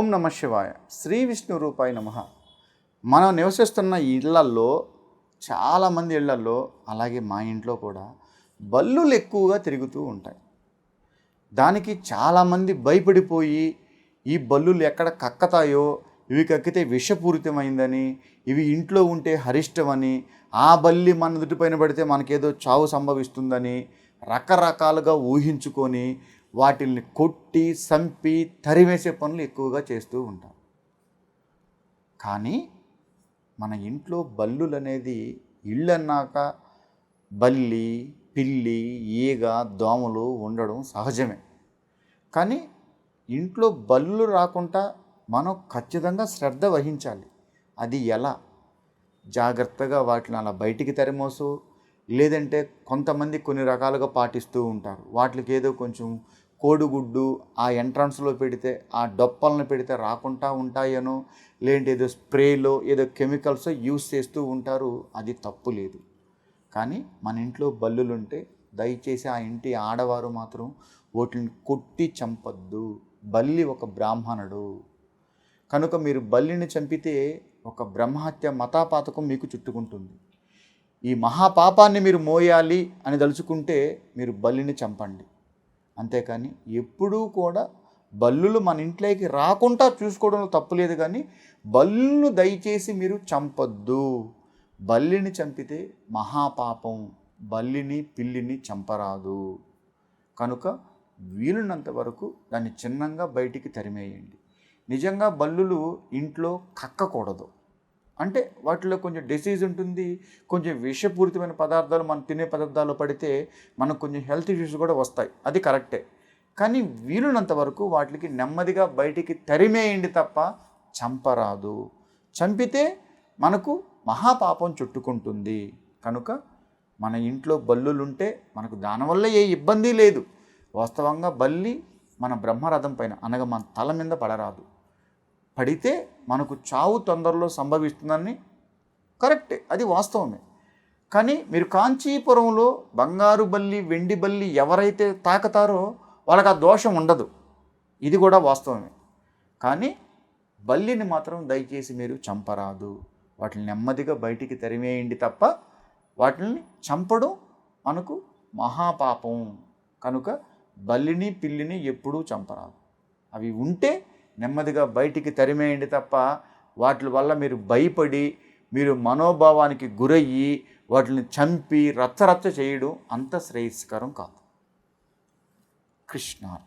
నమ శివాయ. శ్రీ విష్ణు రూపాయ నమ. మనం నివసిస్తున్న ఇళ్ళల్లో చాలామంది ఇళ్ళల్లో అలాగే మా ఇంట్లో కూడా బల్లులు ఎక్కువగా తిరుగుతూ ఉంటాయి. దానికి చాలామంది భయపడిపోయి ఈ బల్లులు ఎక్కడ కక్కతాయో ఇవి కక్కితే విషపూరితమైందని ఇవి ఇంట్లో ఉంటే హరిష్టమని ఆ బల్లి మన పైన పడితే మనకేదో చావు సంభవిస్తుందని రకరకాలుగా ఊహించుకొని వాటిల్ని కొట్టి సంపి తరివేసే పనులు ఎక్కువగా చేస్తూ ఉంటాం. కానీ మన ఇంట్లో బల్లులు అనేది ఇళ్ళు అన్నాక బల్లి పిల్లి ఈగ దోమలు ఉండడం సహజమే. కానీ ఇంట్లో బల్లులు రాకుండా మనం ఖచ్చితంగా శ్రద్ధ వహించాలి. అది ఎలా? జాగ్రత్తగా వాటిని అలా బయటికి తరిమోసు లేదంటే కొంతమంది కొన్ని రకాలుగా పాటిస్తూ ఉంటారు. వాటికి ఏదో కొంచెం కోడిగుడ్డు ఆ ఎంట్రన్స్లో పెడితే ఆ డొప్పలను పెడితే రాకుండా ఉంటాయనో లేదంటే ఏదో స్ప్రేలో ఏదో కెమికల్స్ యూస్ చేస్తూ ఉంటారు అది తప్పు లేదు. కానీ మన ఇంట్లో బల్లులుంటే దయచేసి ఆ ఇంటి ఆడవారు మాత్రం వాటిని కొట్టి చంపద్దు. బల్లి ఒక బ్రాహ్మణుడు. కనుక మీరు బల్లిని చంపితే ఒక బ్రహ్మహత్య మతాపాతకం మీకు చుట్టుకుంటుంది. ఈ మహాపాపాన్ని మీరు మోయాలి అని తలుచుకుంటే మీరు బల్లిని చంపండి. అంతేకాని ఎప్పుడూ కూడా బల్లులు మన ఇంట్లోకి రాకుండా చూసుకోవడంలో తప్పులేదు కానీ బల్లును దయచేసి మీరు చంపొద్దు. బల్లిని చంపితే మహాపాపం బల్లిని పిల్లిని చంపరాదు. కనుక వీలున్నంత వరకు దాన్ని చిన్నంగా బయటికి తరిమేయండి. నిజంగా బల్లులు ఇంట్లో కక్కకూడదు. అంటే వాటిలో కొంచెం డిసీజ్ ఉంటుంది కొంచెం విషపూరితమైన పదార్థాలు మనం తినే పదార్థాలు పడితే మనకు కొంచెం హెల్త్ ఇష్యూస్ కూడా వస్తాయి. అది కరెక్టే కానీ వీలున్నంత వరకు వాటికి నెమ్మదిగా బయటికి తరిమేయండి తప్ప చంపరాదు. చంపితే మనకు మహాపాపం చుట్టుకుంటుంది. కనుక మన ఇంట్లో బల్లులుంటే మనకు దానివల్ల ఏ ఇబ్బంది లేదు. వాస్తవంగా బల్లి మన బ్రహ్మరథం పైన అనగా మన తల మీద పడరాదు. పడితే మనకు చావు తొందరలో సంభవిస్తుందని కరెక్టే అది వాస్తవమే. కానీ మీరు కాంచీపురంలో బంగారు బల్లి వెండి బల్లి ఎవరైతే తాకుతారో వాళ్ళకి ఆ దోషం ఉండదు. ఇది కూడా వాస్తవమే. కానీ బల్లిని మాత్రం దయచేసి మీరు చంపరాదు. వాటిని నెమ్మదిగా బయటికి తరిమేయండి తప్ప వాటిని చంపడం మనకు మహాపాపం. కనుక బల్లిని పిల్లిని ఎప్పుడూ చంపరాదు. అవి ఉంటే నెమ్మదిగా బయటికి తరిమేయండి తప్ప వాటి వల్ల మీరు భయపడి మీరు మనోభావానికి గురయ్యి వాటిని చంపి రచ్చరచ్చ చేయడం. అంత శ్రేయస్కరం కాదు. కృష్ణార్పణ.